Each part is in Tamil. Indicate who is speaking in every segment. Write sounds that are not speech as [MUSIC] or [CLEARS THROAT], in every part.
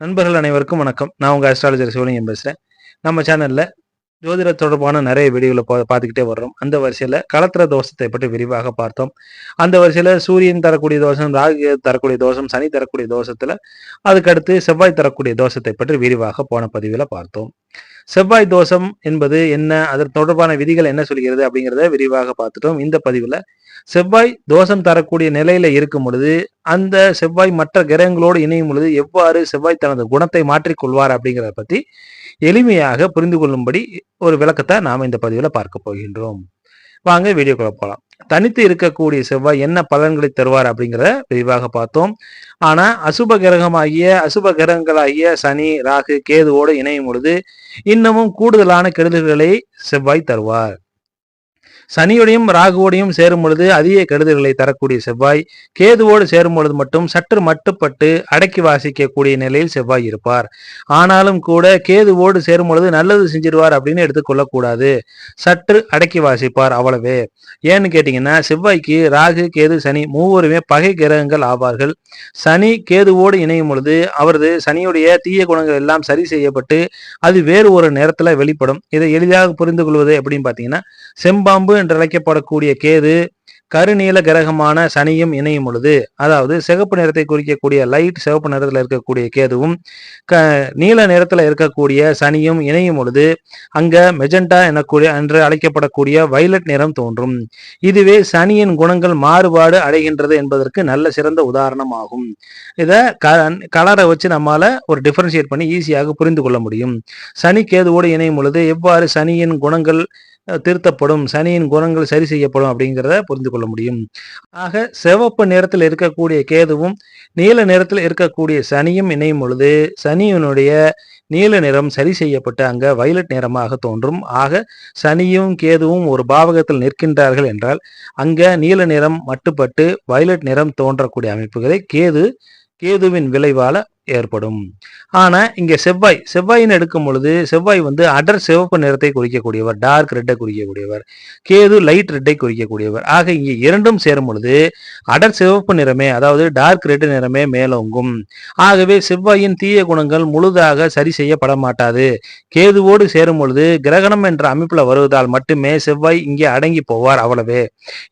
Speaker 1: நண்பர்கள் அனைவருக்கும் வணக்கம். நான் உங்கள் அஸ்ட்ராலஜர் சிவலிங்கம் பேசுகிறேன் நம்ம சேனலில் ஜோதிட தொடர்பான நிறைய வீடியோவில் பா பார்த்துக்கிட்டே வர்றோம். அந்த வரிசையில் களத்திர தோஷத்தை பற்றி விரிவாக பார்த்தோம். அந்த வரிசையில் சூரியன் தரக்கூடிய தோஷம் ராகு தரக்கூடிய தோஷம் சனி தரக்கூடிய தோஷத்தில் அதுக்கடுத்து செவ்வாய் தரக்கூடிய தோஷத்தை பற்றி விரிவாக போன பதிவில் பார்த்தோம். செவ்வாய் தோஷம் என்பது என்ன அதன் தொடர்பான விதிகள் என்ன சொல்கிறது அப்படிங்கிறத விரிவாக பார்த்துட்டோம். இந்த பதிவில் செவ்வாய் தோஷம் தரக்கூடிய நிலையில இருக்கும் பொழுது அந்த செவ்வாய் மற்ற கிரகங்களோடு இணையும் பொழுது எவ்வாறு செவ்வாய் தனது குணத்தை மாற்றிக்கொள்வார் அப்படிங்கிறத பத்தி எளிமையாக புரிந்து கொள்ளும்படி ஒரு விளக்கத்தை நாம் இந்த பதிவில் பார்க்க போகின்றோம். வாங்க வீடியோக்குள்ள போகலாம் தனித்து இருக்கக்கூடிய செவ்வாய் என்ன பலன்களை தருவார் அப்படிங்கிறத விரிவாக பார்த்தோம். ஆனா அசுப கிரகமாகிய அசுப கிரகங்களாகிய சனி ராகு கேதுவோடு இணையும் பொழுது இன்னமும் கூடுதலான கெடுதல்களை செவ்வாய் தருவார். சனியோடையும் ராகுவோடையும் சேரும் பொழுது அதிக கெடுதல்களை தரக்கூடிய செவ்வாய் கேதுவோடு சேரும் பொழுது மட்டும் சற்று மட்டுப்பட்டு அடக்கி வாசிக்கக்கூடிய நிலையில் செவ்வாய் இருப்பார். ஆனாலும் கூட கேதுவோடு சேரும் பொழுது நல்லது செஞ்சிருவார் அப்படின்னு எடுத்துக்கொள்ளக்கூடாது சற்று அடக்கி வாசிப்பார் அவ்வளவே. ஏன்னு கேட்டீங்கன்னா செவ்வாய்க்கு ராகு கேது சனி மூவருமே பகை கிரகங்கள் ஆவார்கள். சனி கேதுவோடு இணையும் பொழுது அவரது சனியுடைய தீய குணங்கள் எல்லாம் சரி செய்யப்பட்டு அது வேறு ஒரு நேரத்தில் வெளிப்படும். இதை எளிதாக புரிந்து கொள்வது எப்படின்னு பார்த்தீங்கன்னா செம்பாம்பு என்று அழைக்கப்படக்கூடிய கேது கருநீல கிரகமான சனியும் இணையும் பொழுது அதாவது சிகப்பு நிறத்தை குறிக்கக்கூடிய லைட் சிவப்பு நிறத்தில் இருக்கக்கூடிய கேதுவும் க நீல நிறத்தில் இருக்கக்கூடிய சனியும் இணையும் பொழுது அங்க மெஜண்டா எனக்கூடிய என்று அழைக்கப்படக்கூடிய வைலட் நிறம் தோன்றும். இதுவே சனியின் குணங்கள் மாறுபாடு அடைகின்றது என்பதற்கு நல்ல சிறந்த உதாரணம் ஆகும் இதை க கலரை வச்சு நம்மால ஒரு டிஃபரன்ஷியேட் பண்ணி ஈஸியாக புரிந்து கொள்ள முடியும். சனி கேதுவோடு இணையும் பொழுது எவ்வாறு சனியின் குணங்கள் திருத்தப்படும் சனியின் குணங்கள் சரி செய்யப்படும் அப்படிங்கிறத புரிந்து கொள்ள முடியும். ஆக சிவப்பு நிறத்தில் இருக்கக்கூடிய கேதுவும் நீல நிறத்தில் இருக்கக்கூடிய சனியும் இணையும் பொழுது சனியினுடைய நீல நிறம் சரி செய்யப்பட்டு அங்க வயலட் நிறமாக தோன்றும். ஆக சனியும் கேதுவும் ஒரு பாவகத்தில் நிற்கின்றார்கள் என்றால் அங்க நீல நிறம் மட்டுப்பட்டு வயலட் நிறம் தோன்றக்கூடிய அமைப்புகளை கேது கேதுவின் விளைவால ஏற்படும். ஆனா இங்க செவ்வாய் செவ்வாயின்னு எடுக்கும் பொழுது செவ்வாய் வந்து அடர் சிவப்பு நிறத்தை குறிக்கக்கூடியவர் டார்க் ரெட்டை குறிக்கக்கூடியவர் கேது லைட் ரெட்டை குறிக்கக்கூடியவர். ஆக இங்க இரண்டும் சேரும் பொழுது அடர் சிவப்பு நிறமே அதாவது டார்க் ரெட் நிறமே மேலோங்கும். ஆகவே செவ்வாயின் தீய குணங்கள் முழுதாக சரி செய்யப்பட மாட்டாது கேதுவோடு சேரும் பொழுது கிரகணம் என்ற அமைப்புல வருவதால் மட்டுமே செவ்வாய் இங்கே அடங்கி போவார் அவ்வளவே.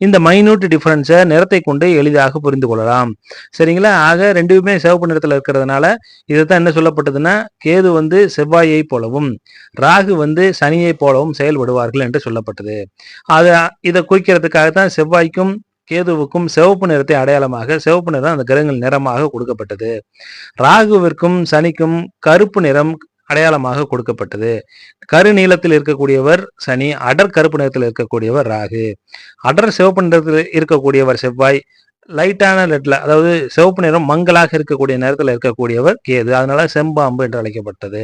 Speaker 1: இந்த மைனூட் டிஃபரன்ஸை நிறத்தை கொண்டு எளிதாக புரிந்து கொள்ளலாம். சரிங்களா? ஆக ரெண்டுமே சிவப்பு நிறத்தில் இருக்கிறதுனால அதனால இதுதான் என்ன சொல்லப்பட்டதுன்னா கேது வந்து செவ்வாயை போலவும் ராகு வந்து சனியை போலவும் செயல்படுவார்கள் என்று சொல்லப்பட்டது. அது இதை குறிக்கிறதுக்காக தான் செவ்வாய்க்கும் கேதுவுக்கும் சிவப்பு நிறத்தை அடையாளமாக சிவப்பு நிறம் அந்த கிரகங்கள் நிறமாக கொடுக்கப்பட்டது. ராகுவிற்கும் சனிக்கும் கருப்பு நிறம் அடையாளமாக கொடுக்கப்பட்டது. கரு நீளத்தில் இருக்கக்கூடியவர் சனி அடர் கருப்பு நிறத்தில் இருக்கக்கூடியவர் ராகு. அடர் சிவப்பு நிறத்தில் இருக்கக்கூடியவர் செவ்வாய் லைட்டான ரெட்ல அதாவது சிவப்பு நிறம் மங்களாக இருக்கக்கூடிய நேரத்தில் இருக்கக்கூடியவர் கேது. அதனால செம்பாம்பு என்று அழைக்கப்பட்டது.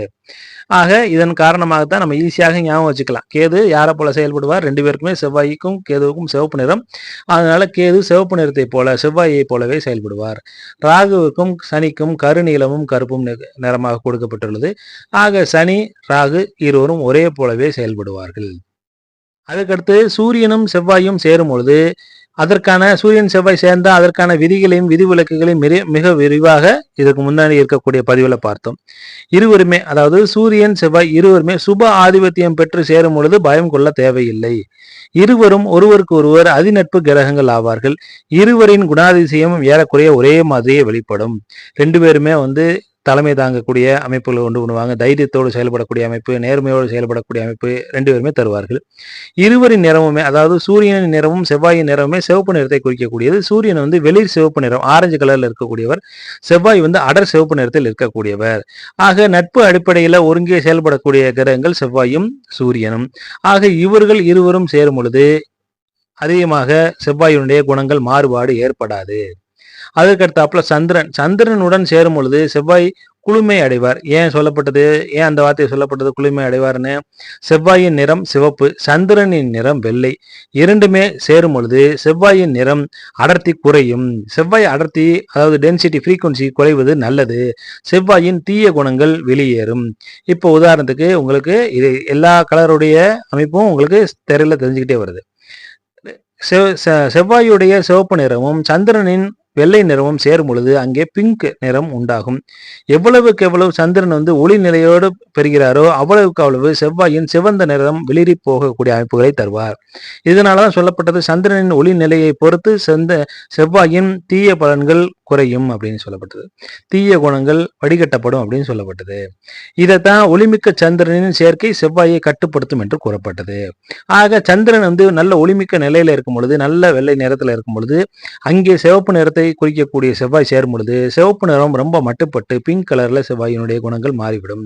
Speaker 1: ஆக இதன் காரணமாகத்தான் நம்ம ஈஸியாக ஞாபகம் வச்சுக்கலாம். கேது யாரை போல செயல்படுவார்? ரெண்டு பேருக்குமே செவ்வாய்க்கும் கேதுவுக்கும் சிவப்பு நிறம். அதனால கேது சிவப்பு நிறத்தை போல செவ்வாயை போலவே செயல்படுவார். ராகுவுக்கும் சனிக்கும் கருநீளமும் கருப்பும் நிறமாக கொடுக்கப்பட்டுள்ளது. ஆக சனி ராகு இருவரும் ஒரே போலவே செயல்படுவார்கள். அதுக்கடுத்து சூரியனும் செவ்வாயும் சேரும் பொழுது அதற்கான சூரியன் செவ்வாய் சேர்ந்த அதற்கான விதிகளையும் விதிவிலக்குகளையும் மிக மிக விரிவாக இதற்கு முன்னாடி இருக்கக்கூடிய பதிவில் பார்த்தோம். இருவருமே அதாவது சூரியன் செவ்வாய் இருவருமே சுப ஆதிபத்தியம் பெற்று சேரும் பொழுது பயம் கொள்ள தேவையில்லை. இருவரும் ஒருவருக்கு ஒருவர் அதிநட்பு கிரகங்கள் ஆவார்கள். இருவரின் குணாதிசயமும் ஏறக்குறைய ஒரே மாதிரியே வெளிப்படும். ரெண்டு பேருமே வந்து தலைமை தாங்கக்கூடிய அமைப்புகளை கொண்டு பண்ணுவாங்க தைரியத்தோடு செயல்படக்கூடிய அமைப்பு நேர்மையோடு செயல்படக்கூடிய அமைப்பு ரெண்டு பேருமே தருவார்கள். இருவரின் நிறமுமே அதாவது சூரியனின் நிறமும் செவ்வாயின் நிறமுமே சிவப்பு நிறத்தை குறிக்கக்கூடியது. சூரியன் வந்து வெளிர் சிவப்பு நிறம் ஆரஞ்சு கலர்ல இருக்கக்கூடியவர். செவ்வாய் வந்து அடர் சிவப்பு நிறத்தில் இருக்கக்கூடியவர். ஆக நட்பு அடிப்படையில் ஒருங்கே செயல்படக்கூடிய கிரகங்கள் செவ்வாயும் சூரியனும். ஆக இவர்கள் இருவரும் சேரும் பொழுது அதிகமாக செவ்வாயினுடைய குணங்கள் மாறுபாடு ஏற்படாது. அதற்கடுத்தாப்புல சந்திரன். சந்திரனுடன் சேரும் பொழுது செவ்வாய் குளுமை அடைவார். ஏன் சொல்லப்பட்டது? ஏன் அந்த வார்த்தை சொல்லப்பட்டது? குளுமை அடைவார்னு. செவ்வாயின் நிறம் சிவப்பு சந்திரனின் நிறம் வெள்ளை. இரண்டுமே சேரும் பொழுது செவ்வாயின் நிறம் அடர்த்தி குறையும். செவ்வாய் அடர்த்தி அதாவது டென்சிட்டி ஃப்ரீக்குவன்சி குறைவது நல்லது. செவ்வாயின் தீய குணங்கள் வெளியேறும். இப்போ உதாரணத்துக்கு உங்களுக்கு இது எல்லா கலருடைய அமைப்பும் உங்களுக்கு தெரியல தெரிஞ்சுக்கிட்டே வருது. செவ்வாயுடைய சிவப்பு நிறமும் சந்திரனின் வெள்ளை நிறமும் சேரும் பொழுது அங்கே பிங்க் நிறம் உண்டாகும். எவ்வளவுக்கு எவ்வளவு சந்திரன் வந்து ஒளி நிலையோடு பெறுகிறாரோ அவ்வளவுக்கு அவ்வளவு செவ்வாயின் சிவந்த நிறம் வெளிரி போகக்கூடிய அமைப்புகளை தருவார். இதனால தான் சொல்லப்பட்டது சந்திரனின் ஒளி நிலையை பொறுத்து செந்த செவ்வாயின் தீய பலன்கள் குறையும் அப்படின்னு சொல்லப்பட்டது. தீய குணங்கள் வடிகட்டப்படும் அப்படின்னு சொல்லப்பட்டது. இதைத்தான் ஒளிமிக்க சந்திரனின் சேர்க்கை செவ்வாயை கட்டுப்படுத்தும் என்று கூறப்பட்டது. ஆக சந்திரன் வந்து நல்ல ஒளிமிக்க நிலையில இருக்கும் பொழுது நல்ல வெள்ளை நிறத்துல இருக்கும் பொழுது அங்கே சிவப்பு நிறத்தை குறிக்கக்கூடிய செவ்வாய் சேரும் பொழுது சிவப்பு நிறம் ரொம்ப மட்டுப்பட்டு பிங்க் கலர்ல செவ்வாயினுடைய குணங்கள் மாறிவிடும்.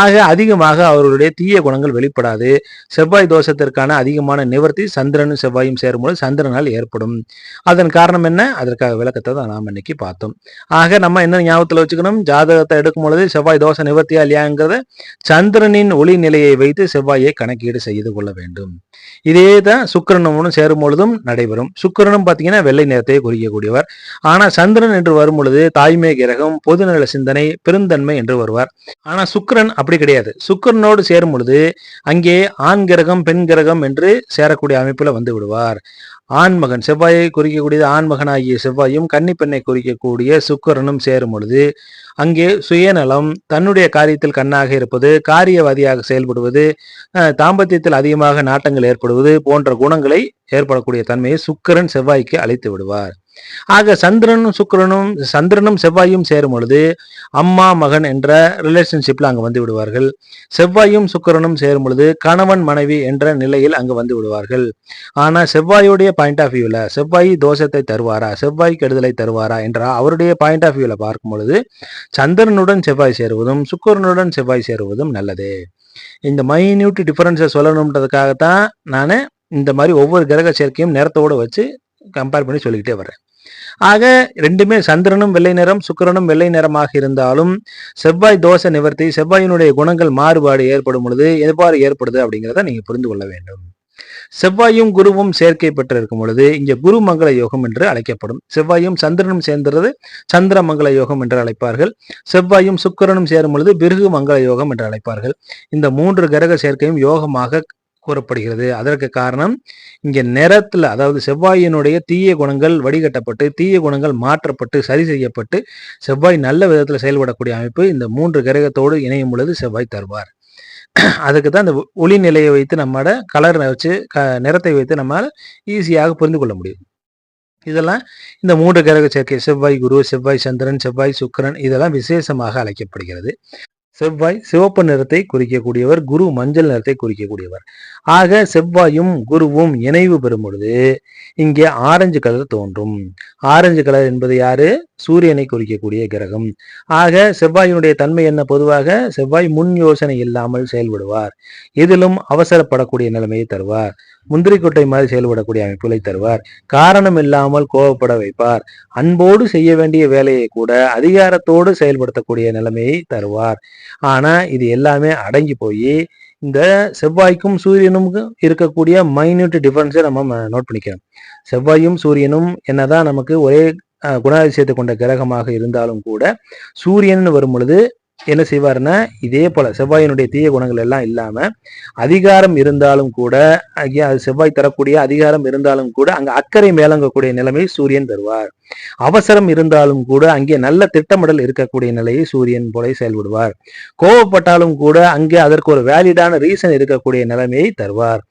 Speaker 1: ஆக அதிகமாக அவர்களுடைய தீய குணங்கள் வெளிப்படாது. செவ்வாய் தோஷத்திற்கான அதிகமான நிவர்த்தி சந்திரனும் செவ்வாயும் சேரும்போது சந்திரனால் ஏற்படும். அதன் காரணம் என்ன? அதற்காக விளக்கத்தை தான் நாம் இன்னைக்கு பார்த்தோம். ஆக நம்ம என்ன ஞாபகத்தில் வச்சுக்கணும்? ஜாதகத்தை எடுக்கும் பொழுது செவ்வாய் தோஷ நிவர்த்தியா இல்லையாங்கிறத சந்திரனின் ஒளி நிலையை வைத்து செவ்வாயை கணக்கீடு செய்து கொள்ள வேண்டும். இதே தான் சுக்கரனும் சேரும் பொழுதும் நடைபெறும். சுக்கிரனும் பார்த்தீங்கன்னா வெள்ளை நிறத்தை குறிக்கக்கூடியவர். ஆனா சந்திரன் என்று வரும் பொழுது தாய்மை கிரகம் பொதுநல சிந்தனை பெருந்தன்மை என்று வருவார். ஆனா சுக்கிரன் அப்படி கிடையாது. சுக்கிரனோடு சேரும் பொழுது அங்கே ஆண் கிரகம் பெண் கிரகம் என்று சேரக்கூடிய அமைப்புல வந்து விடுவார். ஆண்மகன் செவ்வாயை குறிக்கக்கூடியது ஆண்மகனாகிய செவ்வாயும் கன்னிப்பெண்ணை குறிக்கக்கூடிய சுக்கிரனும் சேரும் பொழுது அங்கே சுயநலம் தன்னுடைய காரியத்தில் கண்ணாக இருப்பது காரியவாதியாக செயல்படுவது அஹ், தாம்பத்தியத்தில் அதிகமாக நாட்டங்கள் ஏற்படுவது போன்ற குணங்களை ஏற்படக்கூடிய தன்மையை சுக்கிரன் செவ்வாய்க்கு அழைத்து விடுவார். ஆக சந்திரனும் சுக்கிரனும் சந்திரனும் செவ்வாயும் சேரும் பொழுது அம்மா மகன் என்ற ரிலேஷன்ஷிப்ல அங்க வந்து விடுவார்கள். செவ்வாயும் சுக்கிரனும் சேரும் பொழுது கணவன் மனைவி என்ற நிலையில் அங்கு வந்து விடுவார்கள். ஆனா செவ்வாயுடைய பாயிண்ட் ஆஃப் வியூல செவ்வாய் தோஷத்தை தருவாரா செவ்வாய் கெடுதலை தருவாரா என்ற அவருடைய பாயிண்ட் ஆஃப் வியூல பார்க்கும் பொழுது சந்திரனுடன் செவ்வாய் சேருவதும் சுக்கரனுடன் செவ்வாய் சேருவதும் நல்லது. இந்த மைன்யூட் டிஃபரன்ஸை சொல்லணுன்றதுக்காகத்தான் நான் இந்த மாதிரி ஒவ்வொரு கிரக சேர்க்கையும் நேரத்தோட வச்சு கம்பேர் பண்ணி சொல்லிக்கிட்டே வர்றேன். ஆக ரெண்டுமே சந்திரனும் வெள்ளை நிறம் சுக்கரனும் வெள்ளை நிறமாக இருந்தாலும் செவ்வாய் தோஷ நிவர்த்தி செவ்வாயினுடைய குணங்கள் மாறுபாடு ஏற்படும் பொழுது எவ்வாறு ஏற்படுது அப்படிங்கிறத நீங்க புரிந்து கொள்ள வேண்டும். செவ்வாயும் குருவும் சேர்க்கை பெற்று இருக்கும் பொழுது இங்க குரு மங்கள யோகம் என்று அழைக்கப்படும். செவ்வாயும் சந்திரனும் சேர்ந்துறது சந்திர மங்கள யோகம் என்று அழைப்பார்கள். செவ்வாயும் சுக்கரனும் சேரும் பொழுது பிருகு மங்கள யோகம் என்று அழைப்பார்கள். இந்த மூன்று கிரக சேர்க்கையும் யோகமாக கூறப்படுகிறது. அதற்கு காரணம் இங்க நிறத்துல அதாவது செவ்வாயினுடைய தீய குணங்கள் வடிகட்டப்பட்டு தீய குணங்கள் மாற்றப்பட்டு சரி செய்யப்பட்டு செவ்வாய் நல்ல விதத்துல செயல்படக்கூடிய அமைப்பு இந்த மூன்று கிரகத்தோடு இணையும் பொழுது செவ்வாய் தருவார். அதுக்கு தான் இந்த ஒளி நிலையை வைத்து நம்மளோட கலர் வச்சு க நிறத்தை வைத்து நம்மால் ஈஸியாக புரிந்து கொள்ள முடியும். இதெல்லாம் இந்த மூன்று கிரக சேர்க்கை செவ்வாய் குரு செவ்வாய் சந்திரன் செவ்வாய் சுக்கிரன் இதெல்லாம் விசேஷமாக அழைக்கப்படுகிறது. செவ்வாய் சிவப்பு நிறத்தை குறிக்கக்கூடியவர் குரு மஞ்சள் நிறத்தை குறிக்கக்கூடியவர். ஆக செவ்வாயும் குருவும் இணைவு பெறும் பொழுது இங்கே ஆரஞ்சு கலர் தோன்றும். ஆரஞ்சு கலர் என்பது யாரு? சூரியனை குறிக்கக்கூடிய கிரகம். ஆக செவ்வாயினுடைய தன்மை என்ன? பொதுவாக செவ்வாய் முன் யோசனை இல்லாமல் செயல்படுவார். இதிலும் அவசரப்படக்கூடிய நிலைமையை தருவார். முந்திரி கொட்டை மாதிரி செயல்படக்கூடிய அமைப்புகளை தருவார். காரணம் இல்லாமல் கோபப்பட வைப்பார். அன்போடு செய்ய வேண்டிய வேலையை கூட அதிகாரத்தோடு செயல்படுத்தக்கூடிய நிலைமையை தருவார். ஆனா இது எல்லாமே அடங்கி போய் இந்த செவ்வாய்க்கும் சூரியனுக்கும் இருக்கக்கூடிய மைன்யூட் டிஃபரன்ஸை நம்ம நோட் பண்ணிக்கிறோம் செவ்வாயும் சூரியனும் என்னதான் நமக்கு ஒரே குணாதிசயத்தை கொண்ட கிரகமாக இருந்தாலும் கூட சூரியன் வரும் பொழுது என்ன செய்வாருன்னா இதே போல செவ்வாயினுடைய தீய குணங்கள் எல்லாம் இல்லாம அதிகாரம் இருந்தாலும் கூட அது செவ்வாய் தரக்கூடிய அதிகாரம் இருந்தாலும் கூட அங்க அக்கறை மேலங்கக்கூடிய நிலைமை சூரியன் தருவார். அவசரம் இருந்தாலும் கூட அங்கே நல்ல திட்டமிடல் இருக்கக்கூடிய நிலையை சூரியன் போல செயல்படுவார். கோவப்பட்டாலும் கூட அங்கே அதற்கு ஒரு வேலிடான ரீசன் இருக்கக்கூடிய நிலைமையை தருவார்.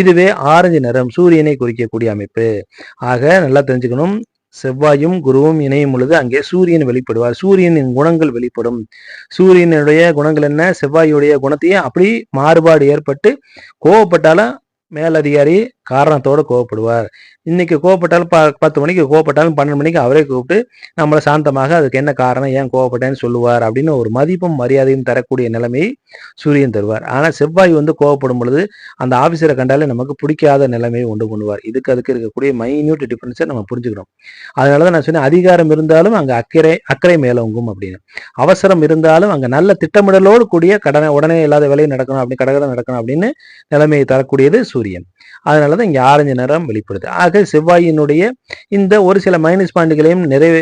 Speaker 1: இதுவே ஆரஞ்சு நிறம் சூரியனை குறிக்கக்கூடிய அமைப்பு. ஆக நல்லா தெரிஞ்சுக்கணும். செவ்வாயும் குருவும் இணையும் பொழுது அங்கே சூரியன் வெளிப்படுவார். சூரியனின் குணங்கள் வெளிப்படும். சூரியனுடைய குணங்கள் என்ன? செவ்வாயுடைய குணத்தையே அப்படி மாறுபாடு ஏற்பட்டு கோவப்பட்டாலும் மேலதிகாரி காரணத்தோட கோவப்படுவார். இன்னைக்கு கோவப்பட்டாலும் ப பத்து மணிக்கு கோவப்பட்டாலும் பன்னெண்டு மணிக்கு அவரே கூப்பிட்டு நம்மளை சாந்தமாக அதுக்கு என்ன காரணம் ஏன் கோவப்பட்டேன்னு சொல்லுவார் அப்படின்னு ஒரு மதிப்பும் மரியாதையும் தரக்கூடிய நிலைமையை சூரியன் தருவார். ஆனால் செவ்வாய் வந்து கோவப்படும் பொழுது அந்த ஆபீசரை கண்டாலே நமக்கு பிடிக்காத நிலைமையை உண்டு பண்ணுவார். இதுக்கு அதுக்கு இருக்கக்கூடிய மைன்யூட் டிஃப்ரென்ஸை நம்ம புரிஞ்சுக்கணும். அதனாலதான் நான் சொன்னேன் அதிகாரம் இருந்தாலும் அங்க அக்கறை அக்கறை மேலோங்கும் அப்படின்னு. அவசரம் இருந்தாலும் அங்க நல்ல திட்டமிடலோடு கூடிய கடனை உடனே இல்லாத வேலையை நடக்கணும் அப்படி கடகடம் நடக்கணும் அப்படின்னு நிலைமையை தரக்கூடியது சூரியன். அதனால அதனால தான் இங்கே ஆரஞ்சு நிறம் வெளிப்படுது. ஆக செவ்வாயினுடைய இந்த ஒரு சில மைனஸ் பாயிண்ட்களையும் நிறைவே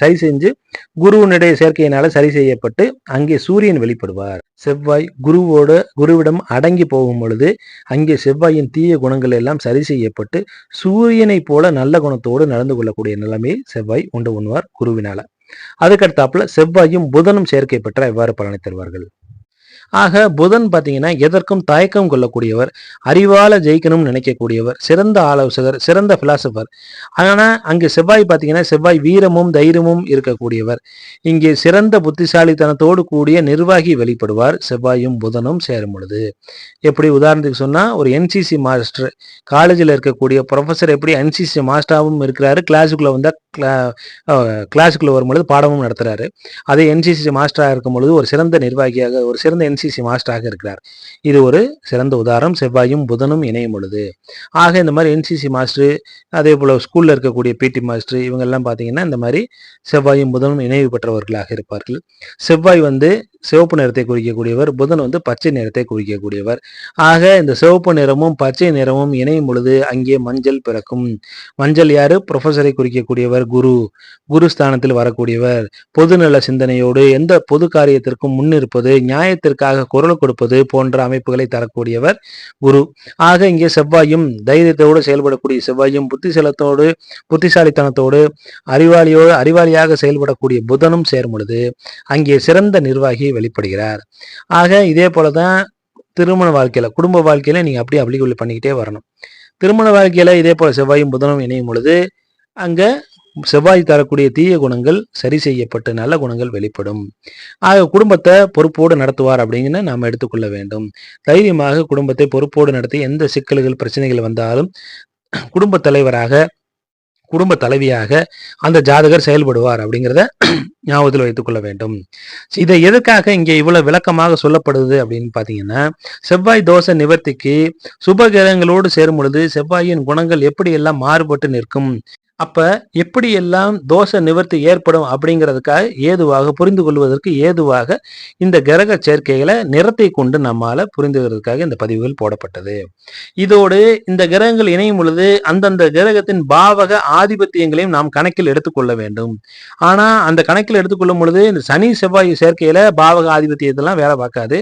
Speaker 1: சரி செஞ்சு குருவினுடைய சேர்க்கையினால சரி செய்யப்பட்டு அங்கே சூரியன் வெளிப்படுவார். செவ்வாய் குருவோட குருவிடம் அடங்கி போகும் பொழுது அங்கே செவ்வாயின் தீய குணங்கள் எல்லாம் சரி செய்யப்பட்டு சூரியனைப் போல நல்ல குணத்தோடு நடந்து கொள்ளக்கூடிய நிலைமையை செவ்வாய் உண்டு உண்ணுவார் குருவினால. அதுக்கடுத்தாப்புல செவ்வாயும் புதனும் சேர்க்கை பெற்ற எவ்வாறு பலனை தருவார்கள்? ஆக புதன் பார்த்தீங்கன்னா எதற்கும் தயக்கம் கொள்ளக்கூடியவர் அறிவால ஜெயிக்கணும்னு நினைக்கக்கூடியவர் சிறந்த ஆலோசகர் சிறந்த பிலாசபர் ஆனால் அங்கு செவ்வாய் பார்த்தீங்கன்னா செவ்வாய் வீரமும் தைரியமும் இருக்கக்கூடியவர். இங்கே சிறந்த புத்திசாலித்தனத்தோடு கூடிய நிர்வாகி வெளிப்படுவார். செவ்வாயும் புதனும் சேரும் பொழுது. எப்படி உதாரணத்துக்கு சொன்னால் ஒரு என்சிசி மாஸ்டர் காலேஜில் இருக்கக்கூடிய ப்ரொஃபஸர் எப்படி என்சிசி மாஸ்டராகவும் இருக்கிறாரு கிளாஸுக்குள்ளே வந்தால் கிளாஸுக்குள்ளே வரும்பொழுது பாடமும் நடத்துகிறாரு அதே என்சிசி மாஸ்டராக இருக்கும் பொழுது ஒரு சிறந்த நிர்வாகியாக ஒரு சிறந்த என்சிசி மாஸ்டராக இருக்கிறார். இது ஒரு சிறந்த உதாரணம். செவ்வாயும் புதனும் இணையும் பொழுது. ஆக இந்த மாதிரி என்சிசி மாஸ்டர் அதே போல் ஸ்கூலில் இருக்கக்கூடிய பிடி மாஸ்டர் இவங்கெல்லாம் பார்த்தீங்கன்னா இந்த மாதிரி செவ்வாயும் புதனும் இணைவு பெற்றவர்களாக இருப்பார்கள். செவ்வாய் வந்து சிவப்பு நிறத்தை குறிக்கக்கூடியவர் புதன் வந்து பச்சை நிறத்தை குறிக்கக்கூடியவர். ஆக இந்த சிவப்பு நிறமும் பச்சை நிறமும் இணையும் பொழுது அங்கே மஞ்சள் பிறக்கும். மஞ்சள் யாரு? ப்ரொஃபஸரை குறிக்கக்கூடியவர் குரு. குரு ஸ்தானத்தில் வரக்கூடியவர். பொதுநல சிந்தனையோடு எந்த பொது காரியத்திற்கும் முன்னிருப்பது நியாயத்திற்காக குரல் கொடுப்பது போன்ற அமைப்புகளை தரக்கூடியவர் குரு. ஆக இங்கே செவ்வாயும் தைரியத்தோடு செயல்படக்கூடிய செவ்வாயும் புத்திசலத்தோடு புத்திசாலித்தனத்தோடு அறிவாளியோடு அறிவாளியாக செயல்படக்கூடிய புதனும் சேரும் பொழுது அங்கே சிறந்த நிர்வாகி வெளிப்படுகிறார். ஆக இதே போலதான் திருமண வாழ்க்கையில குடும்ப வாழ்க்கையில நீங்க அப்படியே அப்ளிகபிள் பண்ணிக்கிட்டே வரணும். திருமண வாழ்க்கையில இதே போல செவ்வாயும் புதனும் இணையும் பொழுது அங்க செவ்வாய் தரக்கூடிய தீய குணங்கள் சரி செய்யப்பட்டு நல்ல குணங்கள் வெளிப்படும். ஆக குடும்பத்தை பொறுப்போடு நடத்துவார் அப்படின்னு நாம் எடுத்துக்கொள்ள வேண்டும். தைரியமாக குடும்பத்தை பொறுப்போடு நடத்தி எந்த சிக்கல்கள் பிரச்சனைகள் வந்தாலும் குடும்ப தலைவராக குடும்ப தலைவியாக அந்த ஜாதகர் செயல்படுவார் அப்படிங்கிறத [CLEARS THROAT] ஞாபகத்தில் வைத்துக் கொள்ள வேண்டும். இதை எதற்காக இங்கே இவ்வளவு விளக்கமாக சொல்லப்படுது அப்படின்னு பாத்தீங்கன்னா செவ்வாய் தோஷ நிவர்த்திக்கு சுப கிரகங்களோடு சேரும் பொழுது செவ்வாயின் குணங்கள் எப்படி எல்லாம் மாறுபட்டு நிற்கும் அப்ப எப்படியெல்லாம் தோஷ நிவர்த்தி ஏற்படும் அப்படிங்கிறதுக்காக ஏதுவாக புரிந்து கொள்வதற்கு ஏதுவாக இந்த கிரக சேர்க்கைகளை நிறத்தை கொண்டு நம்மால புரிந்துகிறதுக்காக இந்த பதிவுகள் போடப்பட்டது. இதோடு இந்த கிரகங்கள் இணையும் பொழுது அந்தந்த கிரகத்தின் பாவக ஆதிபத்தியங்களையும் நாம் கணக்கில் எடுத்துக்கொள்ள வேண்டும். ஆனா அந்த கணக்கில் எடுத்துக்கொள்ளும் பொழுது இந்த சனி செவ்வாய் சேர்க்கையில பாவக ஆதிபத்தியத்தெல்லாம் வேலை பார்க்காது.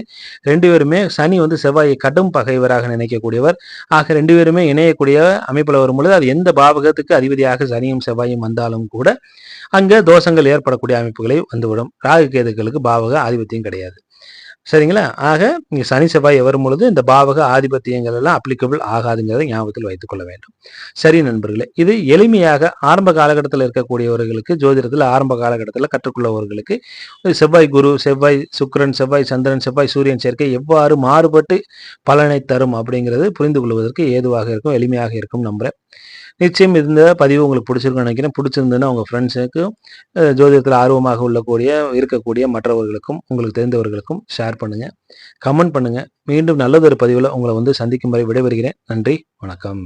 Speaker 1: ரெண்டு பேருமே சனி வந்து செவ்வாயை கடும் பகைவராக நினைக்கக்கூடியவர். ஆக ரெண்டு பேருமே இணையக்கூடிய அமைப்புல வரும் பொழுது அது எந்த பாவகத்துக்கு அதிபதியாக சனியும் செவ்வாயும் வந்தாலும் கூட அங்கே தோஷங்கள் ஏற்படக்கூடிய அமைப்புகளை வந்துவிடும். ராகு கேதுக்களுக்கு பாவக ஆதிபத்தியம் கிடையாது. சரிங்களா? ஆக இங்க சனி செவ்வாய் வரும் பொழுது இந்த பாவக ஆதிபத்தியங்கள் எல்லாம் அப்ளிகபிள் ஆகாதுங்கிறதை ஞாபகத்தில் வைத்துக் கொள்ள வேண்டும். சரி நண்பர்களே இது எளிமையாக ஆரம்ப காலகட்டத்தில் இருக்கக்கூடியவர்களுக்கு ஜோதிடத்தில் ஆரம்ப காலகட்டத்தில் கற்றுக்கொள்ளவர்களுக்கு செவ்வாய் குரு செவ்வாய் சுக்கிரன் செவ்வாய் சந்திரன் செவ்வாய் சூரியன் சேர்க்கை எவ்வாறு மாறுபட்டு பலனை தரும் அப்படிங்கிறது புரிந்து கொள்வதற்கு ஏதுவாக இருக்கும் எளிமையாக இருக்கும் நம்புறேன். நிச்சயம் இந்த பதிவு உங்களுக்கு பிடிச்சிருக்கும்னு நினைக்கிறேன். பிடிச்சிருந்ததுன்னா உங்கள் ஃப்ரெண்ட்ஸுக்கும் ஜோதிடத்தில் ஆர்வமாக உள்ளக்கூடிய இருக்கக்கூடிய மற்றவர்களுக்கும் உங்களுக்கு தெரிந்தவர்களுக்கும் ஷேர் பண்ணுங்கள் கமெண்ட் பண்ணுங்கள் மீண்டும் நல்லதொரு பதிவில் உங்களை வந்து சந்திக்கும் வரை விடைபெறுகிறேன். நன்றி வணக்கம்.